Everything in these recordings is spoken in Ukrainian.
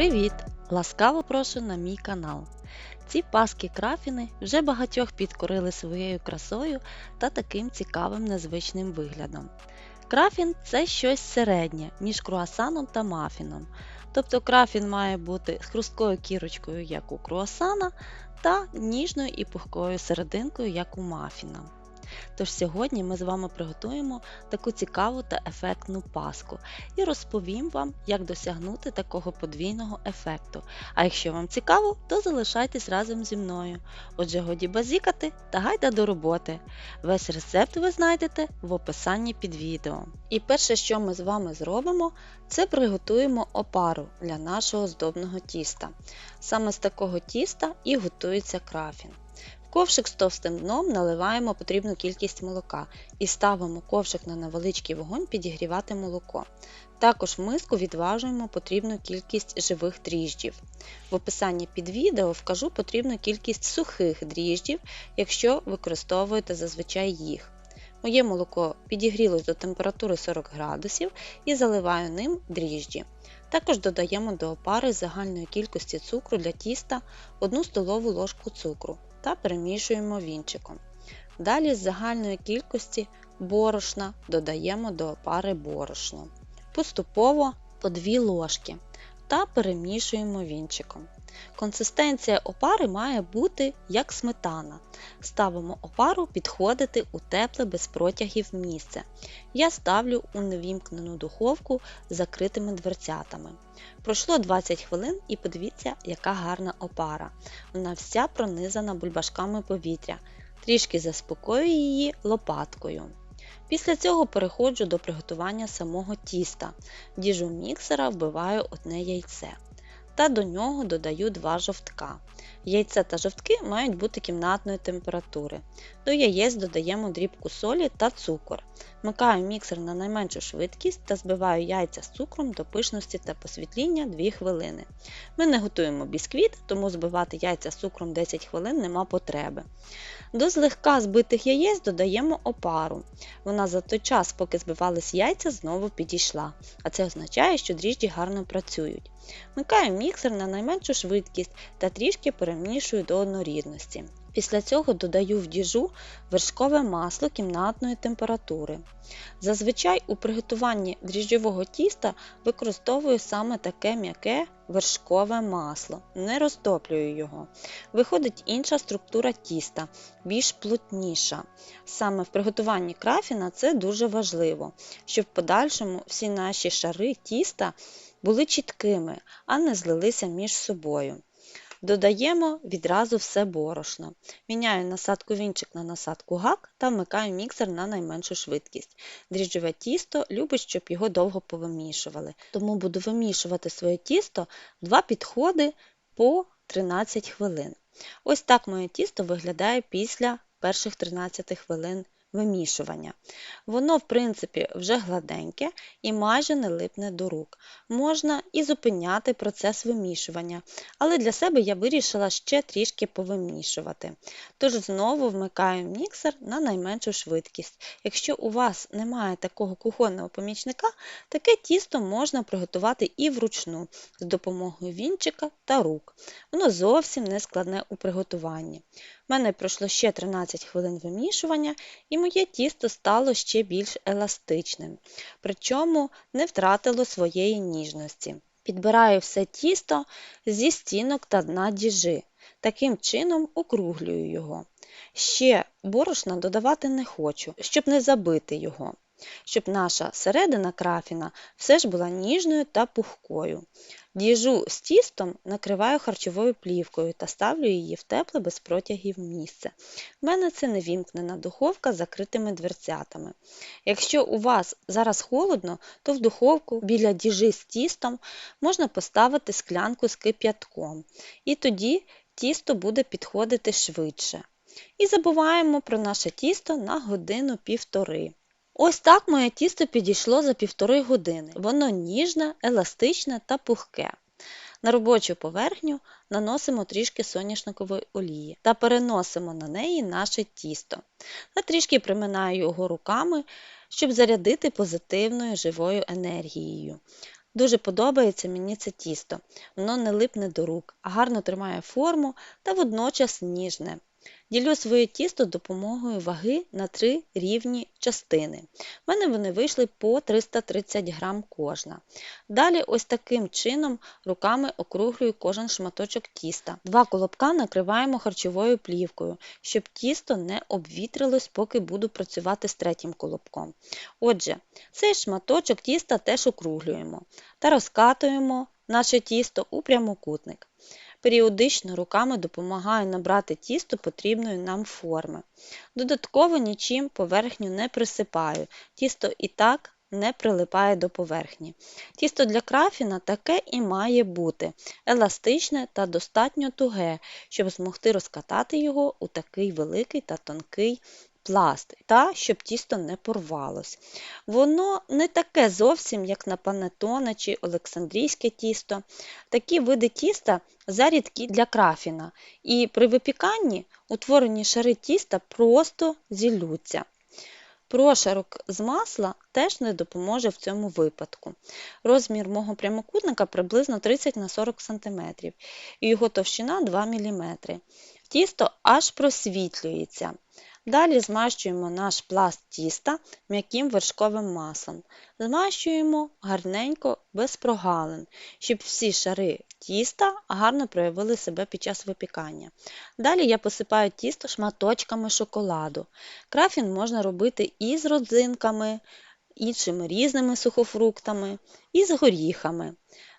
Привіт! Ласкаво прошу на мій канал. Ці паски крафіни вже багатьох підкорили своєю красою та таким цікавим незвичним виглядом. Крафін це щось середнє між круасаном та мафіном. Тобто крафін має бути з хрусткою кірочкою, як у круасана, та ніжною і пухкою серединкою, як у мафіна. Тож сьогодні ми з вами приготуємо таку цікаву та ефектну паску і розповім вам, як досягнути такого подвійного ефекту. А якщо вам цікаво, то залишайтесь разом зі мною. Отже, годі базікати та гайда до роботи. Весь рецепт ви знайдете в описанні під відео. І перше, що ми з вами зробимо, це приготуємо опару для нашого здобного тіста. Саме з такого тіста і готується крафін. Ковшик з товстим дном наливаємо потрібну кількість молока і ставимо ковшик на невеличкий вогонь підігрівати молоко. Також в миску відважуємо потрібну кількість живих дріжджів. В описанні під відео вкажу потрібну кількість сухих дріжджів, якщо використовуєте зазвичай їх. Моє молоко підігрілось до температури 40 градусів і заливаю ним дріжджі. Також додаємо до опари загальної кількості цукру для тіста 1 столову ложку цукру та перемішуємо вінчиком. Далі з загальної кількості борошна додаємо до опари борошно. Поступово по 2 ложки та перемішуємо вінчиком. Консистенція опари має бути як сметана. Ставимо опару підходити у тепле без протягів місце. Я ставлю у невімкнену духовку з закритими дверцятами. Пройшло 20 хвилин і подивіться, яка гарна опара. Вона вся пронизана бульбашками повітря. Трішки заспокоюю її лопаткою. Після цього переходжу до приготування самого тіста. Діжу міксера вбиваю одне яйце та до нього додаю два жовтка. Яйця та жовтки мають бути кімнатної температури. До яєць додаємо дрібку солі та цукор. Вмикаю міксер на найменшу швидкість та збиваю яйця з цукром до пишності та посвітління 2 хвилини. Ми не готуємо бісквіт, тому збивати яйця з цукром 10 хвилин нема потреби. До злегка збитих яєць додаємо опару. Вона за той час, поки збивались яйця, знову підійшла, а це означає, що дріжджі гарно працюють. Вмикаю міксер на найменшу швидкість та трішки перемішую до однорідності. Після цього додаю в діжу вершкове масло кімнатної температури. Зазвичай у приготуванні дріжджового тіста використовую саме таке м'яке вершкове масло, не розтоплюю його. Виходить інша структура тіста, більш плотніша. Саме в приготуванні крафіна це дуже важливо, щоб в подальшому всі наші шари тіста були чіткими, а не злилися між собою. Додаємо відразу все борошно. Міняю насадку вінчик на насадку гак та вмикаю міксер на найменшу швидкість. Дріжджове тісто любить, щоб його довго повимішували. Тому буду вимішувати своє тісто два підходи по 13 хвилин. Ось так моє тісто виглядає після перших 13 хвилин вимішування. Воно, в принципі, вже гладеньке і майже не липне до рук. Можна і зупиняти процес вимішування, але для себе я вирішила ще трішки повимішувати. Тож знову вмикаю міксер на найменшу швидкість. Якщо у вас немає такого кухонного помічника, таке тісто можна приготувати і вручну з допомогою вінчика та рук. Воно зовсім не складне у приготуванні. У мене пройшло ще 13 хвилин вимішування, і моє тісто стало ще більш еластичним, причому не втратило своєї ніжності. Підбираю все тісто зі стінок та дна діжи. Таким чином округлюю його. Ще борошна додавати не хочу, щоб не забити його, щоб наша середина крафіна все ж була ніжною та пухкою. Діжу з тістом накриваю харчовою плівкою та ставлю її в тепле без протягів місце. У мене це невімкнена духовка з закритими дверцятами. Якщо у вас зараз холодно, то в духовку біля діжи з тістом можна поставити склянку з кип'ятком. І тоді тісто буде підходити швидше. І забуваємо про наше тісто на годину-півтори. Ось так моє тісто підійшло за півтори години. Воно ніжне, еластичне та пухке. На робочу поверхню наносимо трішки соняшникової олії та переносимо на неї наше тісто. Та трішки приминаю його руками, щоб зарядити позитивною живою енергією. Дуже подобається мені це тісто. Воно не липне до рук, а гарно тримає форму та водночас ніжне. Ділю своє тісто допомогою ваги на три рівні частини. У мене вони вийшли по 330 грам кожна. Далі ось таким чином руками округлюю кожен шматочок тіста. Два колобка накриваємо харчовою плівкою, щоб тісто не обвітрилось, поки буду працювати з третім колобком. Отже, цей шматочок тіста теж округлюємо та розкатуємо наше тісто у прямокутник. Періодично руками допомагаю набрати тісто потрібної нам форми. Додатково нічим поверхню не присипаю, тісто і так не прилипає до поверхні. Тісто для крафіна таке і має бути еластичне та достатньо туге, щоб змогти розкатати його у такий великий та тонкий пласт, та щоб тісто не порвалось. Воно не таке зовсім, як на панетоне чи олександрійське тісто. Такі види тіста зарідкі для крафіна, і при випіканні утворені шари тіста просто зіллються. Прошарок з масла теж не допоможе в цьому випадку. Розмір мого прямокутника приблизно 30 на 40 см, і його товщина 2 мм. Тісто аж просвітлюється. Далі змащуємо наш пласт тіста м'яким вершковим маслом. Змащуємо гарненько без прогалин, щоб всі шари тіста гарно проявили себе під час випікання. Далі я посипаю тісто шматочками шоколаду. Крафін можна робити і з родзинками, іншими різними сухофруктами, і з горіхами.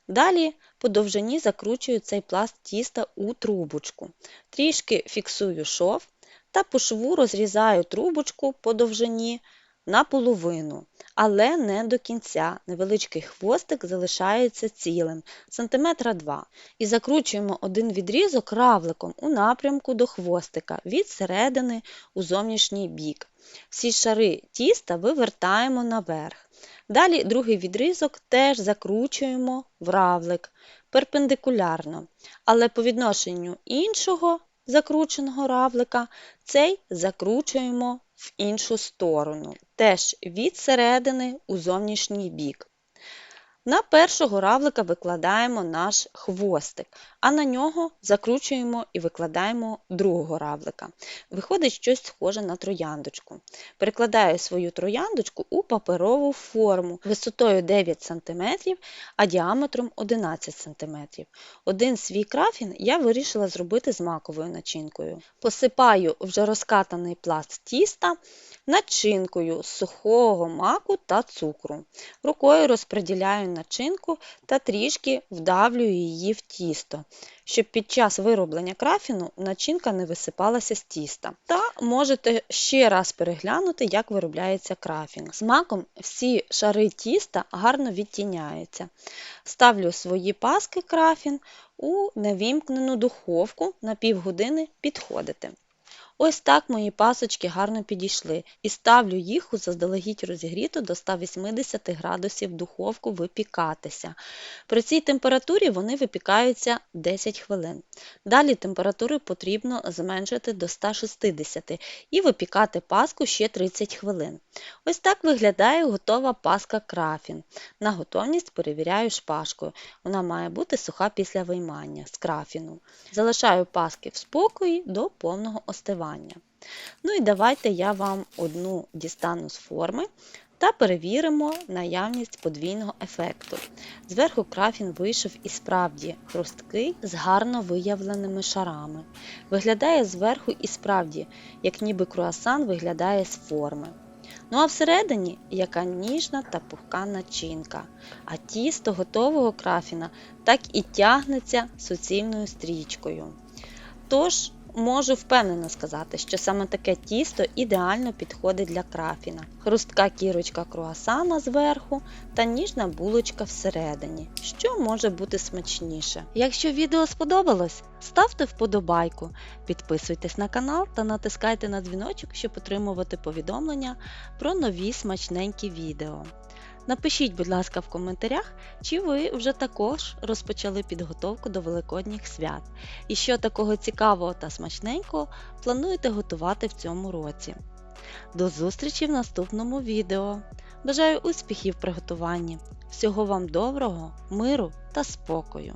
Далі по довжині закручую цей пласт тіста у трубочку. Трішки фіксую шов та по шву розрізаю трубочку по довжині наполовину, але не до кінця. Невеличкий хвостик залишається цілим, сантиметра 2. І закручуємо один відрізок равликом у напрямку до хвостика від середини у зовнішній бік. Всі шари тіста вивертаємо наверх. Далі другий відрізок теж закручуємо в равлик перпендикулярно, але по відношенню іншого закрученого равлика, цей закручуємо в іншу сторону, теж від середини у зовнішній бік. На першого равлика викладаємо наш хвостик, а на нього закручуємо і викладаємо другого равлика. Виходить щось схоже на трояндочку. Перекладаю свою трояндочку у паперову форму висотою 9 см, а діаметром 11 см. Один свій крафін я вирішила зробити з маковою начинкою. Посипаю вже розкатаний пласт тіста начинкою з сухого маку та цукру. Рукою розподіляю начинку та трішки вдавлюю її в тісто, щоб під час вироблення крафіну начинка не висипалася з тіста. Та можете ще раз переглянути, як виробляється крафін. З маком всі шари тіста гарно відтіняються. Ставлю свої паски крафін у невімкнену духовку на півгодини підходити. Ось так мої пасочки гарно підійшли і ставлю їх у заздалегідь розігріту до 180 градусів духовку випікатися. При цій температурі вони випікаються 10 хвилин. Далі температуру потрібно зменшити до 160 і випікати паску ще 30 хвилин. Ось так виглядає готова паска крафін. На готовність перевіряю шпажкою. Вона має бути суха після виймання з крафіну. Залишаю паски в спокої до повного остивання. Ну і давайте я вам одну дістану з форми та перевіримо наявність подвійного ефекту. Зверху крафін вийшов і справді хрусткий з гарно виявленими шарами. Виглядає зверху і справді, як ніби круасан виглядає з форми. Ну а всередині яка ніжна та пухка начинка, а тісто готового крафіна так і тягнеться суцільною стрічкою. Тож, Можу впевнено сказати, що саме таке тісто ідеально підходить для крафіна. Хрустка кірочка круасана зверху та ніжна булочка всередині, що може бути смачніше. Якщо відео сподобалось, ставте вподобайку, підписуйтесь на канал та натискайте на дзвіночок, щоб отримувати повідомлення про нові смачненькі відео. Напишіть, будь ласка, в коментарях, чи ви вже також розпочали підготовку до Великодніх свят, і що такого цікавого та смачненького плануєте готувати в цьому році. До зустрічі в наступному відео! Бажаю успіхів при готуванні! Всього вам доброго, миру та спокою!